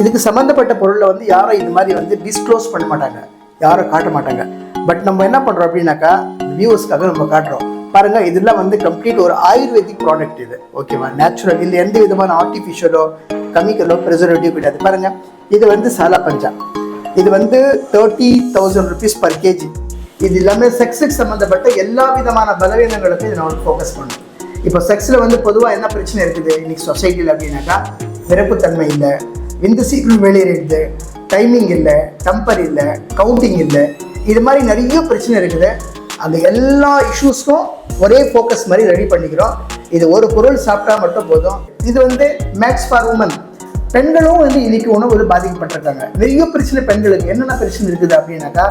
இதுக்கு சம்மந்தப்பட்ட பொருளை வந்து யாரும் இது மாதிரி வந்து டிஸ்க்ளோஸ் பண்ண மாட்டாங்க. யாரும் காட்ட மாட்டாங்க. பட் நம்ம என்ன பண்ணுறோம் அப்படின்னாக்கா வியூவர்ஸ்க்காக நம்ம காட்டுறோம். பாருங்க இதெல்லாம் வந்து கம்ப்ளீட் ஒரு ஆயுர்வேதிக் ப்ராடக்ட் இது. ஓகேவா நேச்சுரல் இல்லை எந்த விதமான ஆர்டிஃபிஷியலோ கெமிக்கலோ ப்ரிசர்வேட்டிவ் கிடையாது. பாருங்க இது வந்து சாலா பஞ்சா. இது வந்து thirty thousand rupees per KG இது எல்லாமே செக்ஸுக்கு சம்மந்தப்பட்ட எல்லா விதமான பலவீனங்களுக்கும் இதை நம்ம ஃபோக்கஸ் பண்ணணும். இப்போ செக்ஸில் வந்து பொதுவாக என்ன பிரச்சனை இருக்குது? இன்னைக்கு சொசைட்டியில் அப்படின்னாக்கா பிறப்புத்தன்மை இல்லை. எந்த சீக்கிரம் வெளியேறிடுது டைமிங் இல்லை டம்பர் இல்லை கவுண்டிங் இல்லை இது மாதிரி நிறைய பிரச்சனை இருக்குது. அந்த எல்லா இஷ்யூஸ்க்கும் ஒரே ஃபோக்கஸ் மாதிரி ரெடி பண்ணிக்கிறோம். இது ஒரு பொருள் சாப்பிட்டா மட்டும் போதும். இது வந்து மேக்ஸ் ஃபார் உமன் பெண்களும் வந்து இன்னைக்கு உணவு பாதிக்கப்பட்டிருக்காங்க. நிறைய பிரச்சனை பெண்களுக்கு. என்னென்ன பிரச்சனை இருக்குது அப்படின்னாக்கா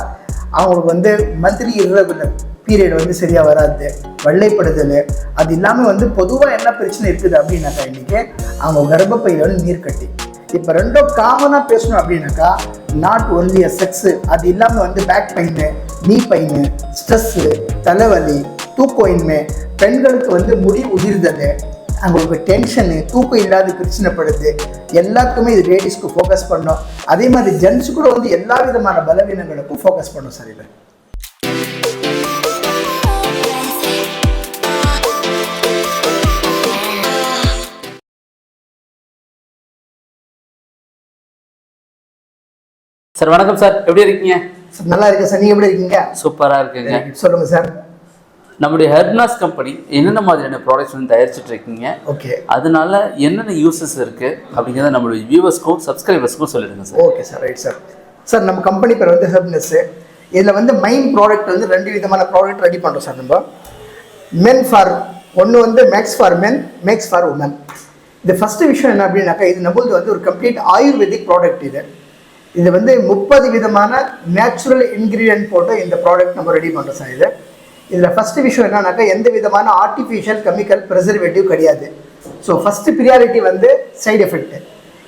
அவங்களுக்கு வந்து மந்த்லி irregular பீரியட் வந்து சரியாக வராது. வெள்ளைப்படுதல். அது இல்லாமல் வந்து பொதுவாக என்ன பிரச்சனை இருக்குது அப்படின்னாக்கா இன்றைக்கி அவங்க கர்ப்பப்பையில் வந்து நீர் கட்டி. இப்போ ரெண்டும் காமனாக பேசணும் அப்படின்னாக்கா நாட் ஒன்லி அ செக்ஸு அது இல்லாமல் வந்து back pain knee pain stress தலைவலி தூக்கமின்மை பெண்களுக்கு வந்து முடி உதிர்தல் அவங்களுக்கு டென்ஷனு தூக்கம் இல்லாத பிரச்சனைப்படுது எல்லாத்துக்குமே இது லேடிஸ்க்கு ஃபோக்கஸ் பண்ணோம் அதே மாதிரி ஜென்ஸ் கூட வந்து எல்லா விதமான பலவீனங்களுக்கும் ஃபோக்கஸ் பண்ணும் சார் சார் வணக்கம் சார். எப்படி இருக்கீங்க? சார் நல்லா இருக்கு சார். நீங்கள் எப்படி இருக்கீங்க? சூப்பரா இருக்குங்க. சொல்லுங்கள் சார். நம்முடைய ஹெர்னாஸ் கம்பெனி என்னென்ன மாதிரியான ப்ராடக்ட்ஸ் வந்து தயாரிச்சுட்டு இருக்கீங்க? ஓகே. அதனால என்னென்ன யூசஸ் இருக்கு? அப்படிங்கிறத நம்மளுடைய வியூவர்ஸ்க்கும் சப்ஸ்கிரைபர்ஸ்க்கும் சொல்லிடுங்க sir. Okay sir right sir. Sir நம்ம கம்பெனி பேர் வந்து ஹெர்ப்னஸ்ஸு இதில் வந்து மெயின் ப்ராடக்ட் வந்து ரெண்டு விதமான ப்ராடக்ட் ரெடி பண்ணுறோம் சார் நம்ம. மென் ஃபார் ஒன்று வந்து max for men max for woman இது ஃபஸ்ட்டு விஷயம் என்ன அப்படின்னாக்கா இது நம்மளது வந்து ஒரு கம்ப்ளீட் ஆயுர்வேதிக் ப்ராடக்ட் இது. இது வந்து முப்பது விதமான நேச்சுரல் இன்க்ரீடியன்ட் போட்டு இந்த ப்ராடக்ட் நம்ம ரெடி பண்ணுறோம் சார் இது. இதில் ஃபஸ்ட்டு விஷயம் என்னன்னாக்கா எந்த விதமான ஆர்டிஃபிஷியல் கெமிக்கல் ப்ரிசர்வேட்டிவ் கிடையாது. ஸோ ஃபஸ்ட்டு ப்ரியாரிட்டி வந்து சைடு எஃபெக்ட்டு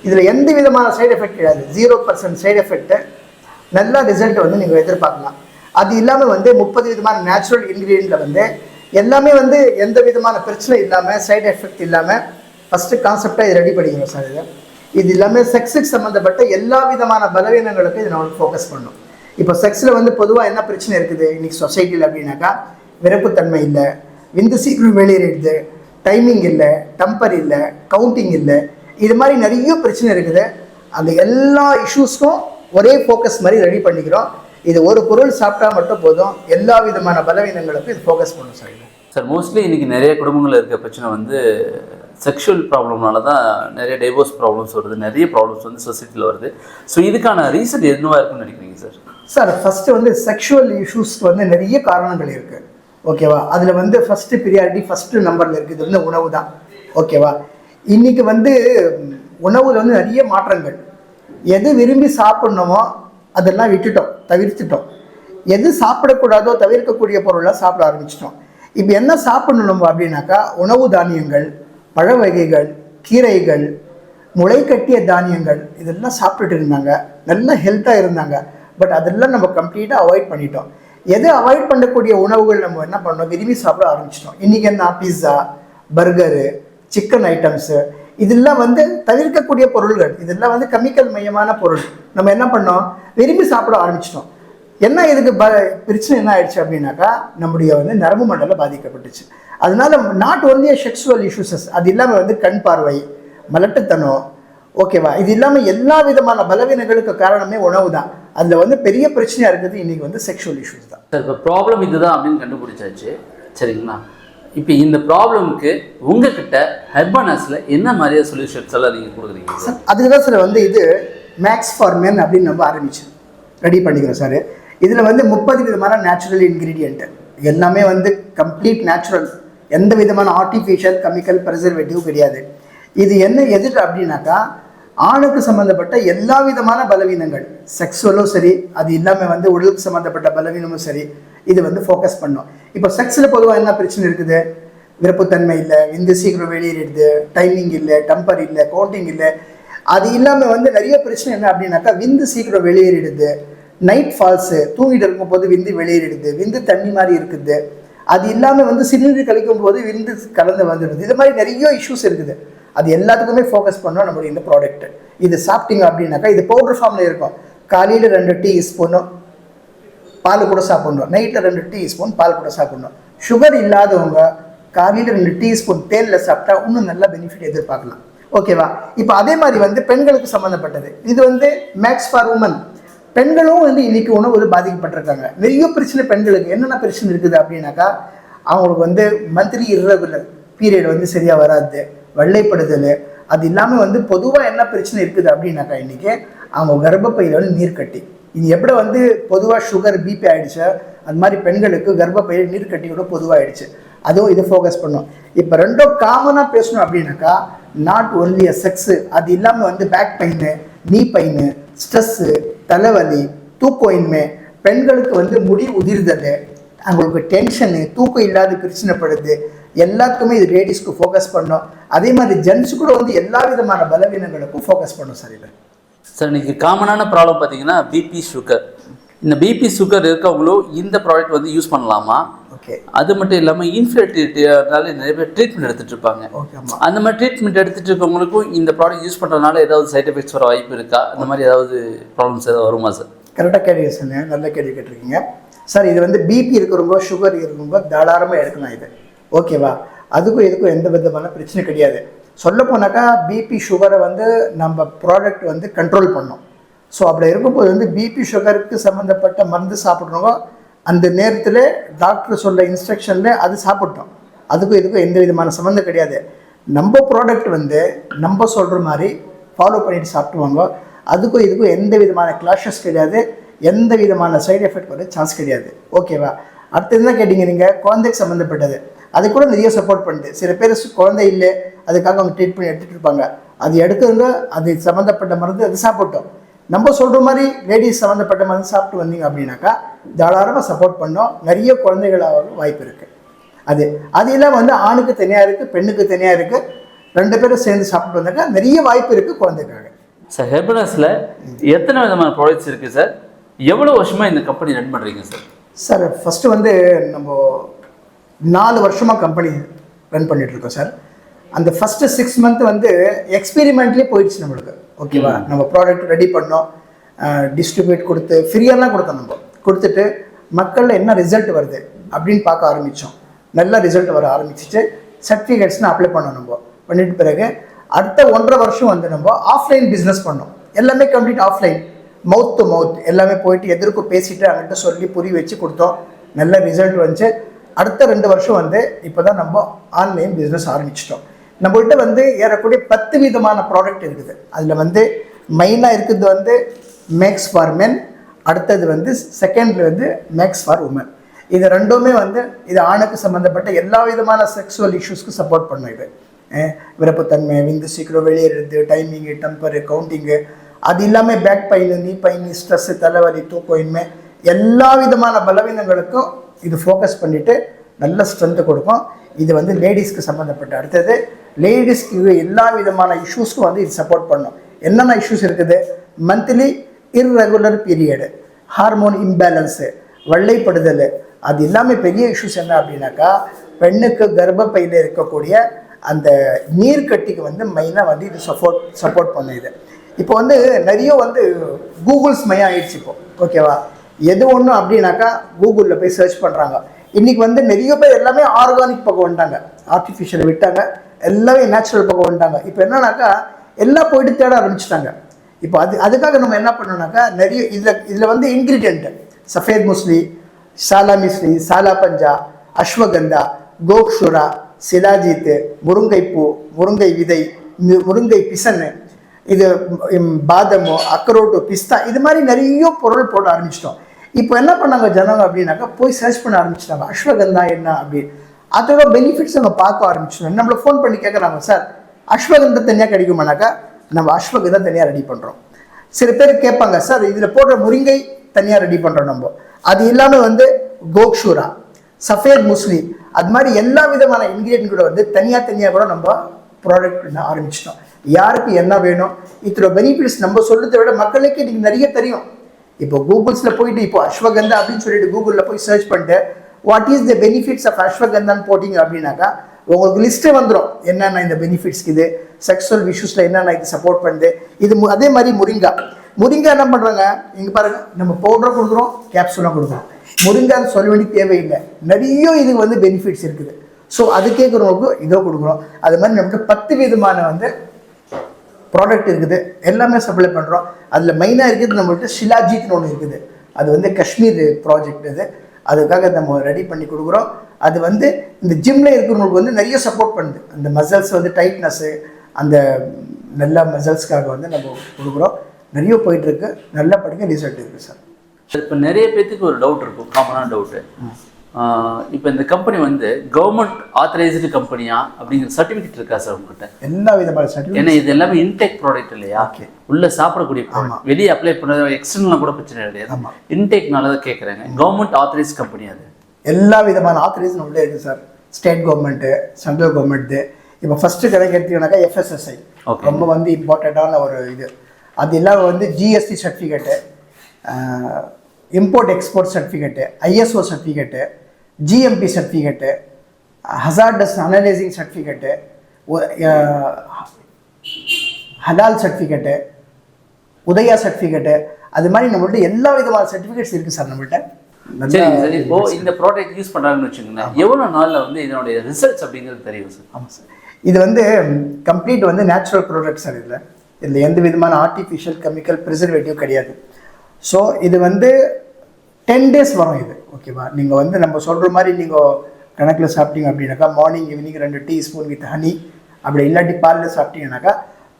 இதில் எந்த விதமான சைடு எஃபெக்ட் கிடையாது. ஜீரோ பர்சன்ட் சைடு எஃபெக்ட்டு நல்ல ரிசல்ட் வந்து நீங்கள் எதிர்பார்க்கலாம். அது இல்லாமல் வந்து முப்பது விதமான நேச்சுரல் இன்க்ரீடியண்ட்டில் வந்து எல்லாமே வந்து எந்த விதமான பிரச்சனை இல்லாமல் சைடு எஃபெக்ட் இல்லாமல் ஃபஸ்ட்டு கான்செப்டாக இது ரெடி பண்ணிக்கணும் சார் இதை. இது இல்லாமல் செக்ஸுக்கு சம்மந்தப்பட்ட எல்லா விதமான பலவீனங்களுக்கும் இதை நம்ம ஃபோக்கஸ் பண்ணணும். இப்போ செக்ஸில் வந்து பொதுவாக என்ன பிரச்சனை இருக்குது? இன்னைக்கு சொசைட்டியில் அப்படின்னாக்கா விறப்புத்தன்மை இல்லை விந்து சீக்கிரம் வெளியேறிடுது டைமிங் இல்லை டம்பர் இல்லை கவுண்டிங் இல்லை இது மாதிரி நிறைய பிரச்சனை இருக்குது. அந்த எல்லா இஷ்யூஸ்க்கும் ஒரே ஃபோக்கஸ் மாதிரி ரெடி பண்ணிக்கிறோம். இது ஒரு பொருள் சாப்பிட்டா மட்டும் போதும். எல்லா விதமான பலவீனங்களுக்கும் இது ஃபோக்கஸ் பண்ணும் சார். சார் மோஸ்ட்லி இன்றைக்கி நிறைய குடும்பங்களில் இருக்க பிரச்சனை வந்து செக்ஷுவல் ப்ராப்ளம்னால தான் நிறைய டைவோர்ஸ் ப்ராப்ளம்ஸ் வருது நிறைய ப்ராப்ளம்ஸ் வந்து சொசைட்டியில் வருது. ஸோ இதுக்கான ரீசன் என்னவாக இருக்குன்னு நினைக்கிறீங்க சார் சார் ஃபஸ்ட்டு வந்து செக்ஷுவல் இஷ்யூஸ்க்கு வந்து நிறைய காரணங்கள் இருக்குது ஓகேவா அதில் வந்து ஃபஸ்ட்டு ப்ரியாரிட்டி ஃபஸ்ட்டு நம்பரில் இருக்குது வந்து உணவு தான். ஓகேவா இன்றைக்கி வந்து உணவில் வந்து நிறைய மாற்றங்கள். எது விரும்பி சாப்பிட்ணுமோ அதெல்லாம் விட்டுட்டோம் தவிர்த்துட்டோம். எது சாப்பிடக்கூடாதோ தவிர்க்கக்கூடிய பொருளாக சாப்பிட ஆரம்பிச்சிட்டோம். இப்போ என்ன சாப்பிடணும் அப்படின்னாக்கா உணவு தானியங்கள் பழ வகைகள் கீரைகள் முளைக்கட்டிய தானியங்கள் இதெல்லாம் சாப்பிட்டுட்டு இருந்தாங்க. நல்லா ஹெல்த்தாக இருந்தாங்க. பட் அதெல்லாம் நம்ம கம்ப்ளீட்டாக அவாய்ட் பண்ணிட்டோம். எது அவாய்ட் பண்ணக்கூடிய உணவுகள் நம்ம என்ன பண்ணோம்? விரும்பி சாப்பிட ஆரம்பிச்சிட்டோம். இன்றைக்கி என்ன? பிஸ்ஸா பர்கரு சிக்கன் ஐட்டம்ஸு இதெல்லாம் வந்து தவிர்க்கக்கூடிய பொருள்கள். இதெல்லாம் வந்து கெமிக்கல் மையமான பொருள். நம்ம என்ன பண்ணோம்? விரும்பி சாப்பிட ஆரம்பிச்சிட்டோம். என்ன இதுக்கு ப பிரச்சனை என்ன ஆயிடுச்சு அப்படின்னாக்கா நம்முடைய வந்து நரம்பு மண்டலம் பாதிக்கப்பட்டுச்சு. அதனால நாட் ஒன்லி செக்ஷுவல் இஷ்யூஸஸ் அது இல்லாமல் வந்து கண் பார்வை மலட்டுத்தனம் ஓகேவா? இது இல்லாமல் எல்லா விதமான பலவீனங்களுக்கு காரணமே உணவு தான். அதில் வந்து பெரிய பிரச்சனையாக இருக்குது இன்னைக்கு வந்து செக்ஷுவல் இஷ்யூஸ் தான். சார் இப்போ ப்ராப்ளம் இதுதான் அப்படின்னு கண்டுபிடிச்சாச்சு. சரிங்களா? இப்போ இந்த ப்ராப்ளம்க்கு உங்ககிட்ட ஹெர்பனாஸில் என்ன மாதிரியா சொல்யூஷன்ஸ் எல்லாம் நீங்கள் கொடுக்குறீங்க? சார் சார் அதுக்கு தான் சார் வந்து இது மேக்ஸ் ஃபார் மென் அப்படின்னு நம்ம ஆரம்பிச்சு ரெடி பண்ணிக்கிறோம் சார் இதில் வந்து முப்பது விதமான நேச்சுரல் இன்க்ரீடியண்ட்டு எல்லாமே வந்து கம்ப்ளீட் நேச்சுரல் எந்த விதமான ஆர்டிஃபிஷியல் கெமிக்கல் ப்ரிசர்வேட்டிவ் கிடையாது. இது என்ன எதிர் அப்படின்னாக்கா ஆணுக்கு சம்மந்தப்பட்ட எல்லா விதமான பலவீனங்கள். செக்ஸுவலும் சரி அது இல்லாமல் வந்து உடலுக்கு சம்மந்தப்பட்ட பலவீனமும் சரி இது வந்து ஃபோக்கஸ் பண்ணோம். இப்போ செக்ஸில் பொதுவாக என்ன பிரச்சனை இருக்குது? விருப்பத்தன்மை இல்லை விந்து சீக்கிரம் வெளியேறிடுது டைமிங் இல்லை டம்பர் இல்லை கவுண்டிங் இல்லை. அது இல்லாமல் வந்து நிறைய பிரச்சனை என்ன அப்படின்னாக்கா விந்து சீக்கிரம் வெளியேறிடுது. நைட் ஃபால்ஸு தூங்கிட்டு இருக்கும்போது விந்து வெளியேறிடுது விந்து தண்ணி மாதிரி இருக்குது. அது இல்லாமல் வந்து சிலிண்டர் கழிக்கும் போது விந்து கலந்து வந்துடுது. இது மாதிரி நிறைய இஷ்யூஸ் இருக்குது. அது எல்லாத்துக்குமே ஃபோக்கஸ் பண்ணோம் நம்மளுடைய இந்த ப்ராடக்ட் இது சாப்பிட்டீங்க அப்படின்னாக்கா இது பவுடர் ஃபார்மில் இருக்கும். காலையில் ரெண்டு டீ ஸ்பூனும் பால் கூட சாப்பிட்ணும். நைட்டில் ரெண்டு டீ ஸ்பூன் பால் கூட சாப்பிட்ணும். சுகர் இல்லாதவங்க காலையில் ரெண்டு டீ ஸ்பூன் தேனில் சாப்பிட்டா இன்னும் நல்ல பெனிஃபிட் எதிர்பார்க்கலாம். ஓகேவா இப்போ அதே மாதிரி வந்து பெண்களுக்கு சம்மந்தப்பட்டது. இது வந்து மேக்ஸ் ஃபார் உமன் பெண்களும் வந்து இன்னைக்கு உணவு பாதிக்கப்பட்டிருக்காங்க. நிறைய பிரச்சனை பெண்களுக்கு. என்னென்ன பிரச்சனை இருக்குது அப்படின்னாக்கா அவங்களுக்கு வந்து மந்த்லி irregular பீரியட் வந்து சரியாக வராது வெள்ளைப்படுதல் அது இல்லாமல் வந்து பொதுவாக என்ன பிரச்சனை இருக்குது அப்படின்னாக்கா இன்றைக்கி அவங்க கர்ப்பப்பையில் வந்து நீர் கட்டி. இது எப்படி வந்து பொதுவாக சுகர் பிபி ஆகிடுச்சோ அந்த மாதிரி பெண்களுக்கு கர்ப்பப்பையில் நீர் பொதுவாக ஆகிடுச்சு அதுவும் இது ஃபோக்கஸ் பண்ணும். இப்போ ரெண்டும் காமனாக பேசணும் அப்படின்னாக்கா நாட் ஒன்லி அ செக்ஸு அது இல்லாமல் வந்து back pain knee pain stress தலைவலி தூக்கமின்மை பெண்களுக்கு வந்து முடி உதிர்தல் அவங்களுக்கு டென்ஷனு தூக்கம் இல்லாத பிரச்சனைப்படுது எல்லாத்துக்குமே இது லேடிஸ்க்கு ஃபோக்கஸ் பண்ணும். அதே மாதிரி ஜென்ஸ் கூட வந்து எல்லா விதமான பலவீனங்களுக்கும் ஃபோக்கஸ் பண்ணும் சார் இது. சார் இன்றைக்கி காமனான ப்ராப்ளம் பார்த்தீங்கன்னா பிபி சுகர் இந்த பிபி சுகர் இருக்கவங்களும் இந்த ப்ராடக்ட் வந்து யூஸ் பண்ணலாமா? அது மட்டும் இல்லாமல் இன்ஃபிலிட்டினால நிறைய பேர் ட்ரீட்மெண்ட் எடுத்துட்டு இருப்பாங்க. ஓகே அந்த மாதிரி ட்ரீட்மெண்ட் எடுத்துட்டு இருக்கவங்களுக்கும் இந்த ப்ராடக்ட் யூஸ் பண்ணுறதுனால ஏதாவது சைட் எஃபெக்ட்ஸ் வர வாய்ப்பு இருக்கா? அந்த மாதிரி ஏதாவது ப்ராப்ளம்ஸ் ஏதாவது வருமா சார் கரெக்டாக கேள்வி சொன்னேன் நல்ல கேள்வி கேட்டிருக்கீங்க. சார் இது வந்து பிபி இருக்கிறவங்க சுகர் இருக்கிறவங்க தாராளமாக எடுக்கலாம் இது. ஓகேவா அதுக்கும் இதுக்கும் எந்த விதமான பிரச்சனை கிடையாது. சொல்ல போனாக்கா பிபி சுகரை வந்து நம்ம ப்ராடக்ட் வந்து கண்ட்ரோல் பண்ணோம். ஸோ அப்படி இருக்கும்போது வந்து பிபி சுகருக்கு சம்மந்தப்பட்ட மருந்து சாப்பிட்றவங்க அந்த நேரத்தில் டாக்டர் சொல்கிற இன்ஸ்ட்ரக்ஷனில் அது சாப்பிட்டோம். அதுக்கும் இதுக்கும் எந்த விதமான சம்மந்தம் கிடையாது. நம்ம ப்ராடக்ட் வந்து நம்ம சொல்கிற மாதிரி ஃபாலோ பண்ணிட்டு சாப்பிடுவாங்க அதுக்கும் இதுக்கும் எந்த விதமான கிளாஷஸ் கிடையாது. எந்த விதமான சைடு எஃபெக்ட் வர சான்ஸ் கிடையாது. ஓகேவா அடுத்தது என்ன கேட்டிங்க நீங்கள் குழந்தைக்கு சம்மந்தப்பட்டது அது கூட நிறைய சப்போர்ட் பண்ணுது. சில பேர் குழந்தை இல்லை. அதுக்காக அவங்க ட்ரீட் பண்ணி எடுத்துகிட்டு இருப்பாங்க. அது எடுக்கிறவங்க அது சம்மந்தப்பட்ட மருந்து அது சாப்பிட்டோம். நம்ம சொல்கிற மாதிரி லேடிஸ் சம்மந்தப்பட்ட மருந்து சாப்பிட்டு வந்தீங்க அப்படின்னாக்கா தாராளமாக சப்போர்ட் பண்ணோம். நிறைய குழந்தைகளாக வாய்ப்பு இருக்குது அது அது இல்லாமல் வந்து ஆணுக்கு தனியாக இருக்குது பெண்ணுக்கு தனியாக இருக்குது ரெண்டு பேரும் சேர்ந்து சாப்பிட்டு வந்தாக்கா நிறைய வாய்ப்பு இருக்குது குழந்தைக்காக சார் ஹெர்பனஸில் எத்தனை விதமான ப்ராடக்ட்ஸ் இருக்குது சார் எவ்வளோ வருஷமாக இந்த கம்பெனி ரன் பண்ணுறீங்க சார் சார் ஃபஸ்ட்டு வந்து நம்ம நாலு வருஷமாக கம்பெனி ரன் பண்ணிட்டு இருக்கோம் சார் அந்த ஃபஸ்ட்டு சிக்ஸ் மந்த் வந்து எக்ஸ்பெரிமெண்ட்லேயே போயிடுச்சு நம்மளுக்கு. ஓகேவா? நம்ம ப்ராடக்ட் ரெடி பண்ணோம். டிஸ்ட்ரிபியூட் கொடுத்து ஃப்ரீயெல்லாம் கொடுத்தோம் நம்ம. கொடுத்துட்டு மக்களில் என்ன ரிசல்ட் வருது அப்படின்னு பார்க்க ஆரம்பித்தோம் நல்ல ரிசல்ட் வர ஆரம்பிச்சிட்டு சர்டிஃபிகேட்ஸ்னு அப்ளை பண்ணோம் நம்ம. பண்ணிட்டு பிறகு அடுத்த ஒன்றரை வருஷம் வந்து நம்ம ஆஃப்லைன் பிஸ்னஸ் பண்ணோம். எல்லாமே complete offline mouth to mouth எல்லாமே போயிட்டு எதிர்க்கும் பேசிட்டு அவங்கள்ட்ட சொல்லி புரிய வச்சு கொடுத்தோம். நல்ல ரிசல்ட் வந்துச்சு. அடுத்த ரெண்டு வருஷம் வந்து இப்போ தான் நம்ம ஆன்லைன் பிஸ்னஸ் ஆரம்பிச்சிட்டோம். நம்மள்கிட்ட வந்து ஏறக்கூடிய பத்து விதமான ப்ராடக்ட் இருக்குது. அதில் வந்து மெயினாக இருக்கிறது வந்து மேக்ஸ் ஃபார் மென் அடுத்தது வந்து செகண்ட் வந்து மேக்ஸ் ஃபார் உமன் இது ரெண்டுமே வந்து இது ஆணுக்கு சம்மந்தப்பட்ட எல்லா விதமான செக்ஸுவல் இஷ்யூஸ்க்கு சப்போர்ட் பண்ணும் இது. விருப்பத்தன்மை விந்து சீக்கிரம் வெளியேறது டைமிங்கு டெம்பரு கவுண்டிங்கு அது இல்லாமல் back pain knee pain stress தலைவலி தூக்கமின்மை எல்லா விதமான பலவீனங்களுக்கும் இது ஃபோக்கஸ் பண்ணிவிட்டு நல்ல ஸ்ட்ரென்த்து கொடுக்கும். இது வந்து லேடிஸ்க்கு சம்மந்தப்பட்ட அடுத்தது லேடிஸ்க்கு எல்லா விதமான இஷ்யூஸ்க்கும் வந்து இது சப்போர்ட் பண்ணும். என்னென்ன இஷ்யூஸ் இருக்குது? Monthly irregular period hormone imbalance வெள்ளைப்படுதல். அது எல்லாமே பெரிய இஷ்யூஸ் என்ன அப்படின்னாக்கா பெண்ணுக்கு கர்ப்பப்பையில் இருக்கக்கூடிய அந்த நீர்க்கட்டிக்கு வந்து மெயினாக வந்து இது சப்போர்ட் சப்போர்ட் பண்ணுது இது. இப்போ வந்து நிறைய வந்து கூகுள்ஸ் மையம் ஆயிடுச்சு இப்போ. ஓகேவா எது ஒன்று அப்படின்னாக்கா கூகுளில் போய் சர்ச் பண்ணுறாங்க இன்றைக்கி வந்து நிறைய பேர் எல்லாமே ஆர்கானிக் பக்கம் வந்துட்டாங்க. ஆர்டிஃபிஷியல் விட்டாங்க. எல்லாமே நேச்சுரல் பக்கம் வந்துட்டாங்க. இப்போ என்னன்னாக்கா எல்லாம் போயிட்டு தேட ஆரம்பிச்சிட்டாங்க. இப்போ அது அதுக்காக நம்ம என்ன பண்ணோம்னாக்கா நிறைய இதில் இதில் வந்து இன்க்ரீடியன்ட் சஃபேத் முஸ்லி சாலா மிஸ்லி சாலா பஞ்சா அஸ்வகந்தா கோக்ஷுரா சிலாஜித்து முருங்கைப்பூ முருங்கை விதை முருங்கை பிசன்னு இது பாதமோ அக்ரோட்டோ பிஸ்தா இது மாதிரி நிறைய பொருள் போட ஆரம்பிச்சிட்டோம். இப்போ என்ன பண்ணாங்க ஜனங்க அப்படின்னாக்கா போய் சர்ச் பண்ண ஆரம்பிச்சிட்டாங்க. அஸ்வகந்தா என்ன அப்படின்னு. அதோட பெனிஃபிட்ஸ் அவங்க பார்க்க ஆரம்பிச்சிடும் நம்மளை ஃபோன் பண்ணி கேட்குறாங்க சார் அஸ்வகந்தா தனியாக கிடைக்குமானாக்கா? நம்ம அஸ்வகந்தா தனியாக ரெடி பண்ணுறோம் சில பேர் கேட்பாங்க சார் இதில் போடுற முருங்கை தனியாக ரெடி பண்ணுறோம் நம்ம. அது இல்லாமல் வந்து கோக்ஷூரா சஃபேத் முஸ்லி அது மாதிரி எல்லா விதமான இன்க்ரீடியன்ட் கூட வந்து தனியாக தனியாக கூட நம்ம ப்ராடக்ட் ஆரம்பிச்சிட்டோம். யாருக்கு என்ன வேணும்? இத்தனை பெனிஃபிட்ஸ் நம்ம சொல்றதை விட மக்களுக்கு இன்னைக்கு நிறைய தெரியும். இப்போ கூகுள்ஸில் போயிட்டு இப்போ அஸ்வகந்தா அப்படின்னு சொல்லிட்டு கூகுளில் போய் சர்ச் பண்ணிட்டு what is the benefits of அஸ்வகந்தான்னு போட்டிங்க அப்படின்னாக்கா உங்களுக்கு லிஸ்ட்டே வந்துடும் என்னென்ன இந்த பெனிஃபிட்ஸ்க்கு இது? செக்ஸுவல் இஷ்யூஸில் என்னென்ன இது சப்போர்ட் பண்ணுது? இது மு- அதே மாதிரி முருங்கா. முருங்கா என்ன பண்ணுறாங்க இங்கே பாருங்கள் நம்ம பவுடரும் கொடுக்குறோம் கேப்சூலாக கொடுக்குறோம். முருங்கான்னு சொல்ல வேண்டிய தேவையில்லை. நிறைய இதுக்கு வந்து பெனிஃபிட்ஸ் இருக்குது. ஸோ அது கேட்குறவங்களுக்கு இதோ கொடுக்குறோம். அது மாதிரி நமக்கு பத்து விதமான வந்து ப்ராடக்ட் இருக்குது எல்லாமே சப்ளை பண்ணுறோம் அதில் மெயினாக இருக்குது நம்மள்ட்ட ஷிலாஜித்னு ஒன்று இருக்குது. அது வந்து காஷ்மீர் ப்ராஜெக்ட் இது. அதுக்காக நம்ம ரெடி பண்ணி கொடுக்குறோம். அது வந்து இந்த ஜிம்மில் இருக்கிறவங்களுக்கு வந்து நிறைய சப்போர்ட் பண்ணுது. அந்த மசில்ஸ் வந்து டைட்னஸ்ஸு அந்த நல்ல மசில்ஸ்க்காக வந்து நம்ம கொடுக்குறோம். நிறைய போயிட்டுருக்கு நல்ல படிக்க ரிசல்ட் இருக்குது சார் இப்போ நிறைய பேத்துக்கு ஒரு டவுட் இருக்கும். காமனான டவுட்டு இப்போ இந்த கம்பெனி வந்து கவர்மெண்ட் ஆத்தரைஸ்டு கம்பெனியா அப்படிங்கிற சர்டிஃபிகேட் இருக்கா சார் உங்ககிட்ட? எல்லா விதமான சர்டிஃபிகேட் ஏன்னா இது எல்லாமே இன்டேக் ப்ராடக்ட் இல்லையா. உள்ள சாப்பிடக்கூடிய ப்ராடக்ட் வெளியே அப்ளை பண்ண எக்ஸ்டர்னல் கூட பிரச்சனை கிடையாது. இன்டேக்னால தான் கேட்குறாங்க கவர்மெண்ட் ஆத்தரைஸ் கம்பெனி அது. எல்லா விதமான ஆத்தரைசேஷன் உள்ளே இருக்குது sir. State government central government இப்போ ஃபஸ்ட்டு கணக்கு எடுத்தீங்கன்னாக்கா எஃப்எஸ்எஸ்ஐ. ரொம்ப வந்து இம்பார்ட்டண்ட்டான ஒரு இது. அது இல்லாமல் வந்து GST certificate import export certificate ISO certificate GMP certificate hazardous analysing certificate halal certificate Udaya certificate அது மாதிரி நம்மள்ட்ட எல்லா விதமான சர்டிஃபிகேட்ஸ் இருக்குது சார் நம்மள்ட்ட. நல்லா சரிங்க சார். இப்போ இந்த ப்ராடக்ட் யூஸ் பண்றாங்கன்னு வச்சுக்கோங்களேன். எவ்வளவு நாள்ல வந்து இதனுடைய ரிசல்ட்ஸ் அப்படிங்கிறது தெரியும் சார்? ஆமாம் சார். இது வந்து கம்ப்ளீட் வந்து நேச்சுரல் ப்ராடக்ட் சார் இதில். இதில் எந்த விதமான ஆர்டிஃபிஷியல் கெமிக்கல் ப்ரிசர்வேட்டிவ் கிடையாது. ஸோ இது வந்து டென் டேஸ் வரும் இது ஓகேவா நீங்கள் வந்து நம்ம சொல்கிற மாதிரி நீங்கள் கணக்கில் சாப்பிட்டீங்க அப்படின்னாக்கா மார்னிங் ஈவினிங் ரெண்டு டீ ஸ்பூன் வித் ஹனி அப்படி இல்லாட்டி பாலில் சாப்பிட்டீங்கன்னாக்கா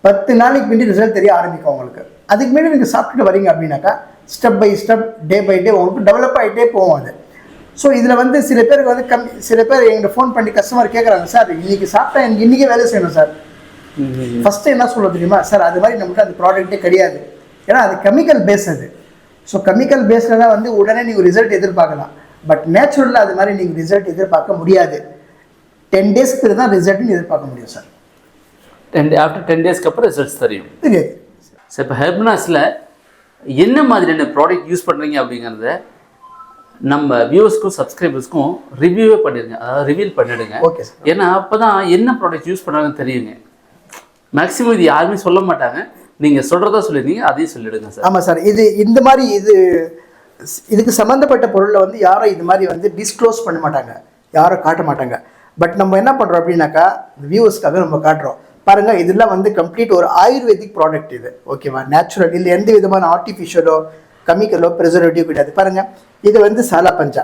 பத்து நாளைக்கு முன்னாடி ரிசல்ட் தெரிய ஆரம்பிக்கும் உங்களுக்கு. அதுக்கு முன்னாடி நீங்கள் சாப்பிட்டுட்டு வரீங்க அப்படின்னாக்கா step by step day by day உங்களுக்கு டெவலப் ஆகிட்டே போகும் அது. ஸோ இதில் வந்து சில பேருக்கு வந்து கம்மி சில பேர் எங்கிட்ட ஃபோன் பண்ணி கஸ்டமர் கேட்குறாங்க சார் இன்னைக்கு சாப்பிட்டா எனக்கு இன்றைக்கே வேலை செய்யணும் சார். ஃபஸ்ட்டு என்ன சொல்ல தெரியுமா? சார் அது மாதிரி நம்மகிட்ட அந்த ப்ராடக்ட்டே கிடையாது. ஏன்னா அது கெமிக்கல் பேஸ் அது. ஸோ கெமிக்கல் பேஸில் தான் வந்து உடனே நீங்கள் ரிசல்ட் எதிர்பார்க்கலாம். பட் நேச்சுரலில் அது மாதிரி நீங்கள் ரிசல்ட் எதிர்பார்க்க முடியாது. டென் டேஸ்க்கு தான் ரிசல்ட்னு எதிர்பார்க்க முடியும் சார் டென் ஆஃப்டர் டென் டேஸ்க்கு அப்புறம் ரிசல்ட்ஸ் தெரியும். தெரியாது. சார் இப்போ ஹெப்னாஸில் என்ன மாதிரியான ப்ராடக்ட் யூஸ் பண்ணுறீங்க அப்படிங்கிறத நம்ம வியூவர்ஸ்க்கும் சப்ஸ்கிரைபர்ஸ்க்கும் ரிவ்யூவே பண்ணிடுங்க. அதாவது ரிவீல் பண்ணிடுங்க. ஓகே சார் ஏன்னா அப்போ தான் என்ன ப்ராடக்ட் யூஸ் பண்ணுறாங்கன்னு தெரியுங்க. மேக்ஸிமம் இது யாருமே சொல்ல மாட்டாங்க. நீங்கள் சொல்கிறதா சொல்லியிருந்தீங்க அதையும் சொல்லிடுங்க சார். ஆமாம் சார் இது இந்த மாதிரி இது இதுக்கு சம்மந்தப்பட்ட பொருளை வந்து யாரும் இது மாதிரி வந்து டிஸ்க்ளோஸ் பண்ண மாட்டாங்க. யாரும் காட்ட மாட்டாங்க. பட் நம்ம என்ன பண்ணுறோம் அப்படின்னாக்கா வியூவர்ஸ்க்காக நம்ம காட்டுறோம். பாருங்கள் இதெல்லாம் வந்து கம்ப்ளீட் ஒரு ஆயுர்வேதிக் ப்ராடக்ட் இது. ஓகேவா நேச்சுரல் இல்லை எந்த விதமான ஆர்டிஃபிஷியலோ கெமிக்கலோ ப்ரிசர்வேட்டிவ் கிடையாது. பாருங்கள் இது வந்து சாலா பஞ்சா.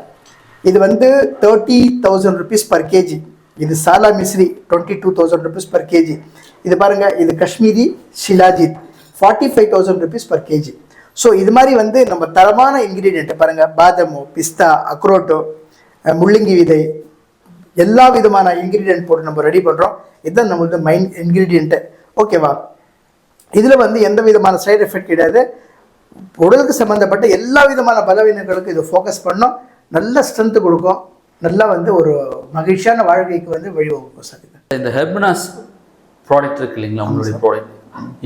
இது வந்து thirty thousand rupees per KG இது சாலா Misri twenty two thousand rupees per KG இது பாருங்கள் இது Kashmiri shilajit forty five thousand rupees per KG so இது மாதிரி வந்து நம்ம தரமான இன்க்ரீடியண்ட்டை பாருங்க. பாதமோ பிஸ்தா அக்ரோட்டோ முள்ளங்கி விதை எல்லா விதமான இன்க்ரீடியன்ட் போட்டு நம்ம ரெடி பண்ணுறோம் இதுதான் நம்மளுக்கு மெயின் இன்க்ரீடியண்ட்டு ஓகேவா இதில் வந்து எந்த விதமான சைடு எஃபெக்ட் கிடையாது. உடலுக்கு சம்மந்தப்பட்ட எல்லா விதமான பலவீனங்களுக்கும் இது ஃபோக்கஸ் பண்ணோம். நல்ல ஸ்ட்ரென்த்து கொடுக்கும். நல்லா வந்து ஒரு மகிழ்ச்சியான வாழ்க்கைக்கு வந்து வழிவகுக்கும் சார். இந்த ஹெப்னாஸ் ப்ராடக்ட் இருக்கு இல்லைங்களா? உங்களுடைய ப்ராடக்ட்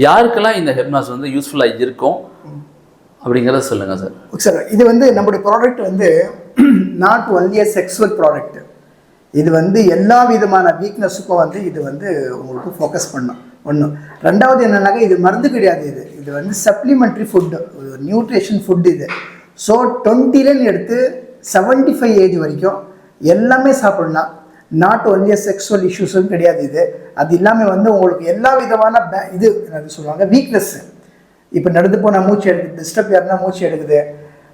யாருக்கெல்லாம் இந்த ஹெப்னாஸ் வந்து யூஸ்ஃபுல்லாக இருக்கும்? அப்படிங்கிறத சொல்லுங்கள் சார் ஓகே சார் இது வந்து நம்முடைய ப்ராடக்ட் வந்து நாட் ஒன்லி செக்ஸுவல் ப்ராடக்ட் இது வந்து எல்லா விதமான வீக்னஸுக்கும் வந்து இது வந்து உங்களுக்கு ஃபோக்கஸ் பண்ணும். ஒன்று ரெண்டாவது என்னன்னாக்கா இது மருந்து கிடையாது இது. இது வந்து சப்ளிமெண்ட்ரி ஃபுட்டு நியூட்ரிஷன் ஃபுட் இது. ஸோ டுவெண்ட்டிலேருந்து எடுத்து செவன்ட்டி ஃபைவ் ஏஜ் வரைக்கும் எல்லாமே சாப்பிடலாம். நாட் ஒன்லி செக்ஸுவல் இஷ்யூஸும் கிடையாது இது. அது இல்லாமல் வந்து உங்களுக்கு எல்லா விதமான பே- இது என்ன சொல்லுவாங்க? வீக்னஸ் இப்போ நடந்து போனால் மூச்சு எடுக்குது டிஸ்டர்ப் யாருன்னா மூச்சு எடுக்குது.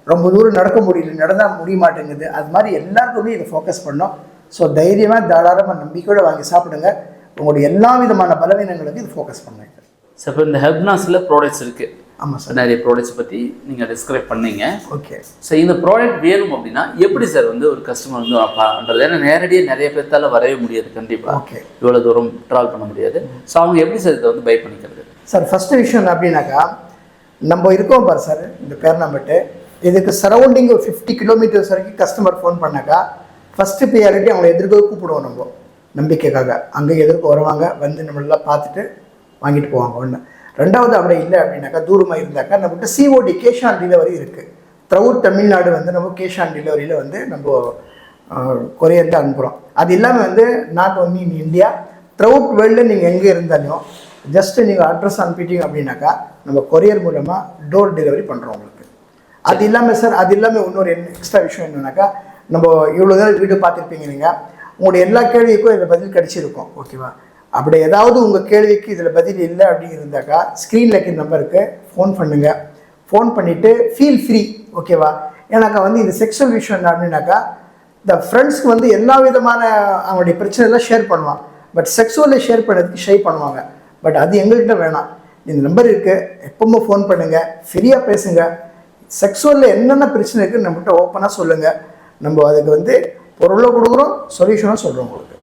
ரொம்ப தூரம் நடக்க முடியல நடந்தால் முடிய மாட்டேங்குது. அது மாதிரி எல்லாருக்குமே இதை ஃபோக்கஸ் பண்ணோம். ஸோ தைரியமாக தாராளமாக நம்பிக்கையோட வாங்கி சாப்பிடுங்க. உங்களுடைய எல்லா விதமான பலவீனங்களுக்கு இது ஃபோக்கஸ் பண்ணுங்க. சார் இப்போ இந்த ஹெப்னாஸில் ப்ராடக்ட்ஸ் இருக்குது ஆமாம் சார். நிறைய ப்ராடக்ட்ஸ் பற்றி நீங்கள் டிஸ்கிரைப் பண்ணீங்க. ஓகே ஸோ இந்த ப்ராடக்ட் வேணும் அப்படின்னா எப்படி சார் வந்து ஒரு கஸ்டமர் வந்து பண்ணுறது ஏன்னா நேரடியாக நிறைய பேர்த்தால வரவே முடியாது கண்டிப்பாக ஓகே இவ்வளோ தூரம் ட்ராவல் பண்ண முடியாது. ஸோ அவங்க எப்படி சார் இதை வந்து பை பண்ணிக்கிறது? சார் ஃபஸ்ட்டு விஷயம் அப்படின்னாக்கா நம்ம இருக்கோம் பாரு சார் இந்த பேர்னாம்பட்டு இதுக்கு சரௌண்டிங் ஒரு ஃபிஃப்டி கிலோமீட்டர்ஸ் வரைக்கும் கஸ்டமர் ஃபோன் பண்ணாக்கா ஃபஸ்ட்டு ப்ரியாரிட்டி அவங்களை எதிர்க்க கூப்பிடுவோம் நம்ம. நம்பிக்கைக்காக. அங்கே எதிர்க்க வருவாங்க வந்து நம்மளெல்லாம் பார்த்துட்டு வாங்கிட்டு போவாங்க ஒன்று ரெண்டாவது அப்படி இல்லை அப்படின்னாக்கா தூரமாக இருந்தாக்கா நம்மகிட்ட சிஓடி கேஷ் ஆன் டெலிவரி இருக்குது த்ரவுட் தமிழ்நாடு வந்து நம்ம கேஷ் ஆன் டெலிவரியில் வந்து நம்ம கொரியரில் அனுப்புகிறோம் அது இல்லாமல் வந்து not only in India throughout world நீங்கள் எங்கே இருந்தாலும் ஜஸ்ட் நீங்கள் அட்ரஸ் அனுப்பிட்டீங்க அப்படின்னாக்கா நம்ம கொரியர் மூலமாக டோர் டெலிவரி பண்ணுறோம் உங்களுக்கு. அது இல்லாமல் சார் அது இல்லாமல் இன்னொரு எக்ஸ்ட்ரா விஷயம் என்னன்னாக்கா நம்ம இவ்வளோ நேரம் வீடியோ பார்த்துருப்பீங்க நீங்கள் உங்களுடைய எல்லா கேள்விக்கும் இதில் பதில் கிடச்சிருக்கும். ஓகேவா அப்படி ஏதாவது உங்கள் கேள்விக்கு இதில் பதில் இல்லை அப்படின்னு இருந்தாக்கா ஸ்க்ரீனில் இருக்க நம்பருக்கு ஃபோன் பண்ணுங்கள் ஃபோன் பண்ணிவிட்டு ஃபீல் ஃப்ரீ ஓகேவா ஏன்னாக்கா வந்து இந்த செக்ஷுவல் விஷயம் என்ன அப்படின்னாக்கா இந்த ஃப்ரெண்ட்ஸ்க்கு வந்து எல்லா விதமான அவங்களுடைய பிரச்சனைலாம் ஷேர் பண்ணுவான். பட் செக்ஸுவலில் ஷேர் பண்ணுறதுக்கு ஷை பண்ணுவாங்க. பட் அது எங்கள்கிட்ட வேணாம். இந்த நம்பர் இருக்குது எப்பவுமே ஃபோன் பண்ணுங்கள் ஃப்ரீயாக பேசுங்க. செக்ஸுவலில் என்னென்ன பிரச்சனை இருக்குன்னு நம்மகிட்ட ஓப்பனாக சொல்லுங்கள் நம்ம அதுக்கு வந்து பொருளை கொடுக்குறோம் சொல்யூஷனும் சொல்கிறோம் உங்களுக்கு.